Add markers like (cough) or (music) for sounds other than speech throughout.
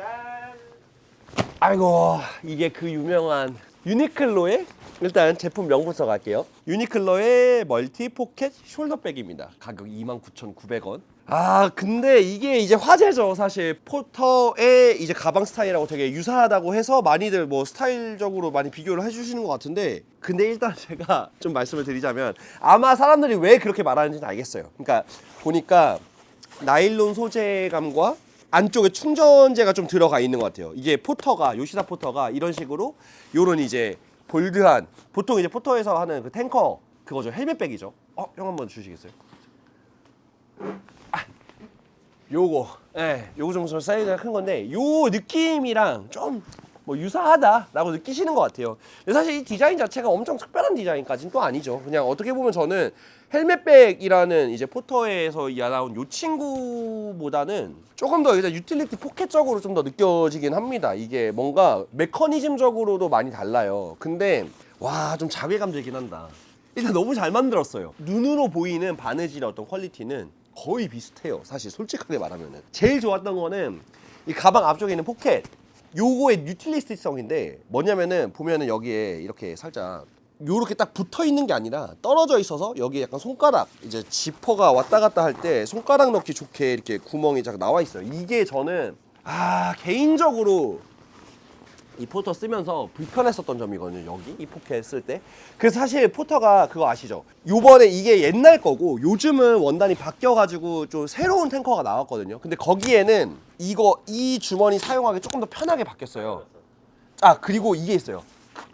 짠. 아이고 이게 그 유명한 유니클로의 일단 제품 명부터 갈게요. 유니클로의 멀티 포켓 숄더백입니다. 가격 29,900원. 아 근데 이게 이제 화제죠 사실 포터의 이제 가방 스타일하고 되게 유사하다고 해서 많이들 뭐 스타일적으로 많이 비교를 해주시는 것 같은데 근데 일단 (laughs) 제가 좀 말씀을 드리자면 아마 사람들이 왜 그렇게 말하는지는 알겠어요 그러니까 보니까 나일론 소재감과 안쪽에 충전재가 좀 들어가 있는 것 같아요. 이게 포터가 요시다 포터가 이런 식으로 요런 이제 볼드한 보통 이제 포터에서 하는 그 탱커 그거죠 헬멧백이죠. 어, 형 한번 주시겠어요? 아, 요거, 예, 요거 좀 사이즈가 큰 건데 요 느낌이랑 좀 뭐 유사하다라고 느끼시는 것 같아요. 근데 사실 이 디자인 자체가 엄청 특별한 디자인까지는 또 아니죠. 그냥 어떻게 보면 저는 헬멧백이라는 이제 포터에서 나온 요 친구보다는 조금 더 이제 유틸리티 포켓적으로 좀 더 느껴지긴 합니다. 이게 뭔가 메커니즘적으로도 많이 달라요. 근데 와 좀 자괴감 들긴 한다. 일단 너무 잘 만들었어요. 눈으로 보이는 바느질의 어떤 퀄리티는 거의 비슷해요. 사실 솔직하게 말하면은 제일 좋았던 거는 이 가방 앞쪽에 있는 포켓 요거의 유틸리티성인데 뭐냐면은 보면은 여기에 이렇게 살짝 요렇게 딱 붙어 있는 게 아니라 떨어져 있어서 여기 약간 손가락 이제 지퍼가 왔다 갔다 할 때 손가락 넣기 좋게 이렇게 구멍이 쫙 나와 있어요. 이게 저는 아 개인적으로 이 포터 쓰면서 불편했었던 점이거든요. 여기 이 포켓 쓸 때. 그래서 사실 포터가 그거 아시죠? 요번에 이게 옛날 거고 요즘은 원단이 바뀌어가지고 좀 새로운 탱커가 나왔거든요. 근데 거기에는 이거 이 주머니 사용하기 조금 더 편하게 바뀌었어요. 아 그리고 이게 있어요.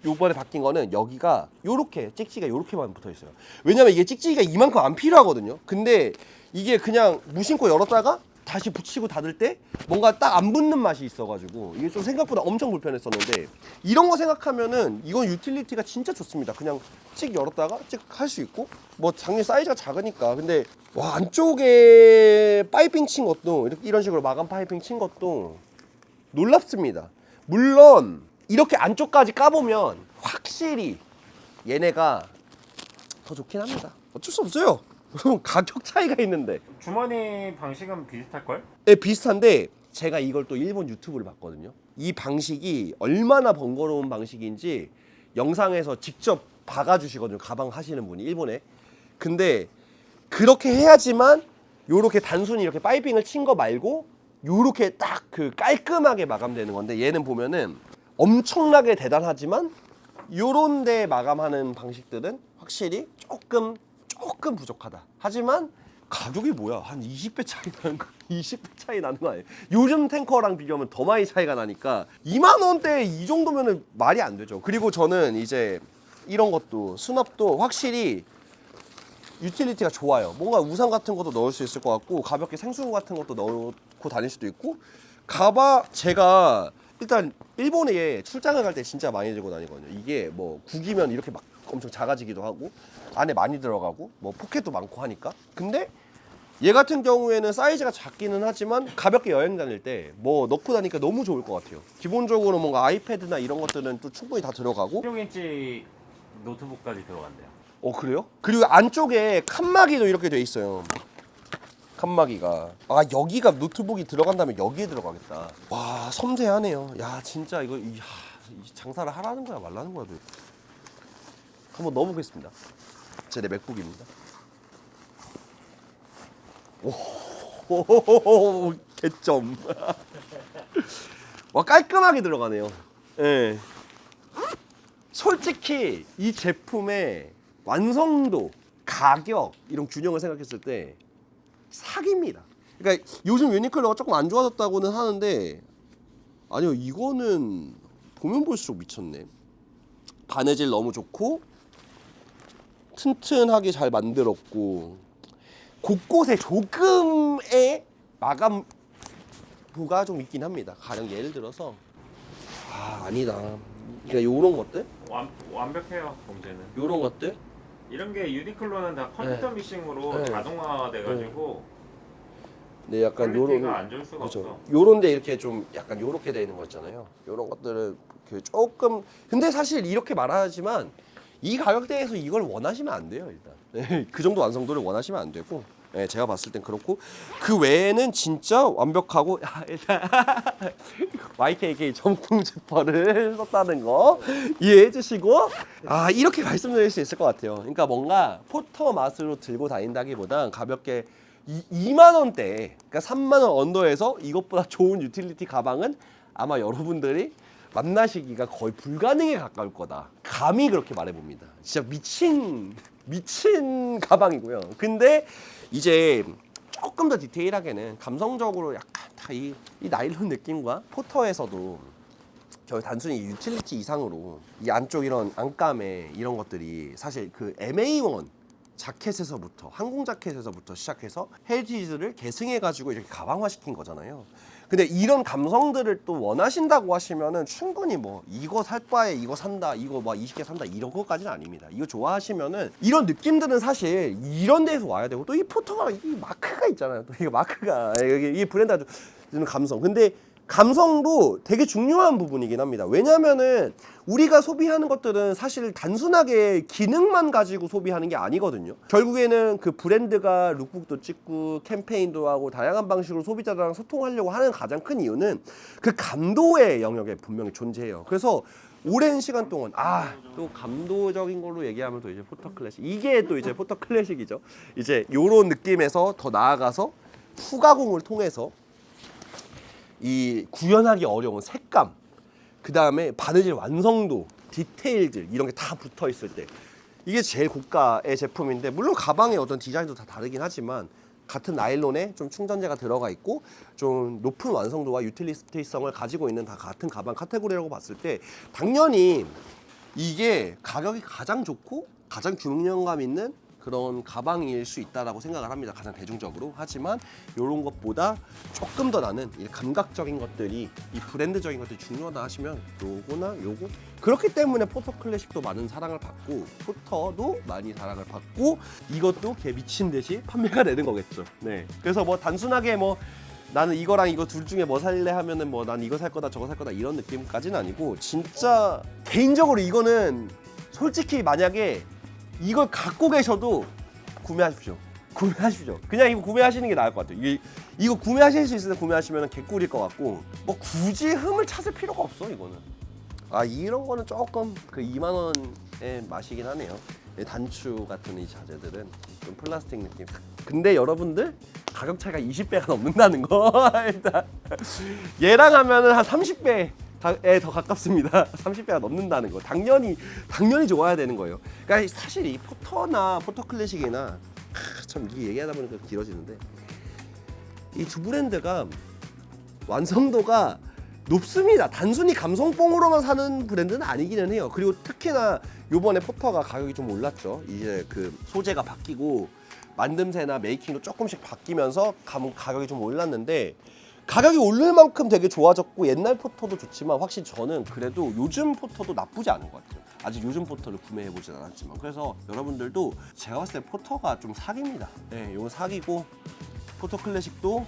요번에 바뀐 거는 여기가 요렇게 찍찍이가 요렇게만 붙어 있어요. 왜냐면 이게 찍찍이가 이만큼 안 필요하거든요. 근데 이게 그냥 무심코 열었다가 다시 붙이고 닫을 때 뭔가 딱 안 붙는 맛이 있어가지고 이게 좀 생각보다 엄청 불편했었는데 이런 거 생각하면은 이건 유틸리티가 진짜 좋습니다. 그냥 찍 열었다가 찍 할 수 있고 뭐 당연히 사이즈가 작으니까 근데 와 안쪽에 파이핑 친 것도 이렇게 이런 식으로 마감 파이핑 친 것도 놀랍습니다. 물론 이렇게 안쪽까지 까보면 확실히 얘네가 더 좋긴 합니다. 어쩔 수 없어요. (laughs) 가격 차이가 있는데. 주머니 방식은 비슷할 걸? 네, 비슷한데 제가 이걸 또 일본 유튜브를 봤거든요. 이 방식이 얼마나 번거로운 방식인지 영상에서 직접 박아주시거든요. 가방 하시는 분이 일본에. 근데 그렇게 해야지만 요렇게 단순히 이렇게 파이핑을 친 거 말고 요렇게 딱 그 깔끔하게 마감되는 건데 얘는 보면은 엄청나게 대단하지만 요런 데 마감하는 방식들은 확실히 조금 조금 부족하다. 하지만 가격이 뭐야? 한 20배 차이 나는 거, (laughs) 20배 차이 나는 거 아니에요? 요즘 탱커랑 비교하면 더 많이 차이가 나니까 2만 원대 이 정도면은 말이 안 되죠. 그리고 저는 이제 이런 것도 수납도 확실히 유틸리티가 좋아요. 뭔가 우산 같은 것도 넣을 수 있을 것 같고 가볍게 생수 같은 것도 넣고 다닐 수도 있고 가바 제가 일단 일본에 출장을 갈 때 진짜 많이 들고 다니거든요. 이게 뭐 국이면 이렇게 막 엄청 작아지기도 하고 안에 많이 들어가고 뭐 포켓도 많고 하니까. 근데 얘 같은 경우에는 사이즈가 작기는 하지만 가볍게 여행 다닐 때 뭐 넣고 다니까 너무 좋을 것 같아요. 기본적으로 뭔가 아이패드나 이런 것들은 또 충분히 다 들어가고 16인치 노트북까지 들어간대요. 어 그래요? 그리고 안쪽에 칸막이도 이렇게 돼 있어요. 칸막이가 아 여기가 노트북이 들어간다면 여기에 들어가겠다. 와 섬세하네요. 야 진짜 이거 이, 하, 이 장사를 하라는 거야 말라는 거야. 도대체. 한번 넣어보겠습니다. 제 내 맥북입니다. 오 개점. 와 깔끔하게 들어가네요. 예. 솔직히 이 제품의 완성도, 가격 이런 균형을 생각했을 때 사기입니다. 그러니까 요즘 유니클로가 조금 안 좋아졌다고는 하는데 아니요 이거는 보면 볼수록 미쳤네. 바느질 너무 좋고 튼튼하게 잘 만들었고 곳곳에 조금의 마감 부가 좀 있긴 합니다. 가령 예를 들어서 아 아니다. 그러니까 요런 것들, 완, 완벽해요 범죄는. 요런 것들 이런 게 유니클로는 다 컴퓨터 미싱으로 네. 자동화가 돼가지고 네, 약간 퀄리티가 요런 안 좋을 수가 그렇죠. 없어. 요런데 이렇게 좀 약간 요렇게 돼 있는 거 있잖아요. 요런 것들은 그 조금 근데 사실 이렇게 말하지만 이 가격대에서 이걸 원하시면 안 돼요, 일단. 네, 그 정도 완성도를 원하시면 안 되고. 예, 제가 봤을 땐 그렇고 그 외에는 진짜 완벽하고 야, 일단 YKK 점궁 제퍼를 썼다는 거 이해해 주시고 아 이렇게 말씀드릴 수 있을 것 같아요. 그러니까 뭔가 포터 맛으로 들고 다닌다기보단 가볍게 이, 2만 원대, 그러니까 3만 원 언더에서 이것보다 좋은 유틸리티 가방은 아마 여러분들이 만나시기가 거의 불가능에 가까울 거다. 감히 그렇게 말해봅니다. 진짜 미친 미친 가방이고요. 근데 이제 조금 더 디테일하게는 감성적으로 약간 다 이 이 나일론 느낌과 포터에서도 저희 단순히 유틸리티 이상으로 이 안쪽 이런 안감에 이런 것들이 사실 그 MA1 자켓에서부터 항공 자켓에서부터 시작해서 헬티즈를 계승해 가지고 이렇게 가방화 시킨 거잖아요. 근데 이런 감성들을 또 원하신다고 하시면은 충분히 뭐 이거 살 바에 이거 산다 이거 막 20개 산다 이런 것까지는 아닙니다. 이거 좋아하시면은 이런 느낌들은 사실 이런 데서 와야 되고 또 이 포터가 이 마크가 있잖아요. 또 이게 마크가 여기 이 브랜드가 주는 감성. 근데 감성도 되게 중요한 부분이긴 합니다. 왜냐면은 우리가 소비하는 것들은 사실 단순하게 기능만 가지고 소비하는 게 아니거든요. 결국에는 그 브랜드가 룩북도 찍고 캠페인도 하고 다양한 방식으로 소비자들랑 소통하려고 하는 가장 큰 이유는 그 감도의 영역에 분명히 존재해요. 그래서 오랜 시간 동안 아 또 감도적인 걸로 얘기하면 또 이제 포터 클래식 이게 또 이제 포터 클래식이죠. 이제 요런 느낌에서 더 나아가서 후가공을 통해서 이 구현하기 어려운 색감, 그 다음에 바느질 완성도, 디테일들 이런 게 다 붙어 있을 때 이게 제일 고가의 제품인데 물론 가방의 어떤 디자인도 다 다르긴 하지만 같은 나일론에 좀 충전재가 들어가 있고 좀 높은 완성도와 유틸리티성을 가지고 있는 다 같은 가방 카테고리라고 봤을 때 당연히 이게 가격이 가장 좋고 가장 균형감 있는 그런 가방일 수 있다라고 생각을 합니다. 가장 대중적으로. 하지만 이런 것보다 조금 더 나는 이 감각적인 것들이 이 브랜드적인 것들이 중요하다 하시면 요거나 요거 그렇기 때문에 포터 클래식도 많은 사랑을 받고 포터도 많이 사랑을 받고 이것도 개 미친 듯이 판매가 되는 거겠죠. 네. 그래서 뭐 단순하게 뭐 나는 이거랑 이거 둘 중에 뭐 살래 하면은 뭐 난 이거 살 거다 저거 살 거다 이런 느낌까지는 아니고 진짜 개인적으로 이거는 솔직히 만약에 이걸 갖고 계셔도 구매하십시오. 구매하십시오. 그냥 이거 구매하시는 게 나을 것 같아요. 이, 이거 구매하실 수 있으면 구매하시면 개꿀일 것 같고 뭐 굳이 흠을 찾을 필요가 없어 이거는. 아 이런 거는 조금 그 2만 원의 맛이긴 하네요. 이 단추 같은 이 자재들은 좀 플라스틱 느낌. 근데 여러분들 가격 차이가 20배가 넘는다는 거 (laughs) 일단 얘랑 하면은 한 30배 에 더 가깝습니다. (laughs) 30배가 넘는다는 거. 당연히 당연히 좋아야 되는 거예요. 그러니까 사실 이 포터나 포터 클래식이나 하, 참 이게 얘기하다 보니까 길어지는데 이 두 브랜드가 완성도가 높습니다. 단순히 감성뽕으로만 사는 브랜드는 아니기는 해요. 그리고 특히나 요번에 포터가 가격이 좀 올랐죠. 이제 그 소재가 바뀌고 만듦새나 메이킹도 조금씩 바뀌면서 감, 가격이 좀 올랐는데 가격이 오를 만큼 되게 좋아졌고 옛날 포터도 좋지만 확실히 저는 그래도 요즘 포터도 나쁘지 않은 것 같아요. 아직 요즘 포터를 구매해 보진 않았지만 그래서 여러분들도 제가 봤을 때 포터가 좀 사기입니다. 네, 이건 사기고 포터 클래식도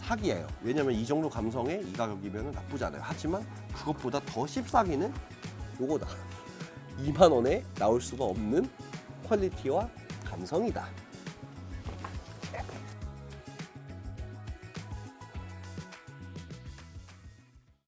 사기예요. 왜냐면 이 정도 감성에 이 가격이면 나쁘지 않아요. 하지만 그것보다 더 씹사기는 요거다. 2만 원에 나올 수가 없는 퀄리티와 감성이다.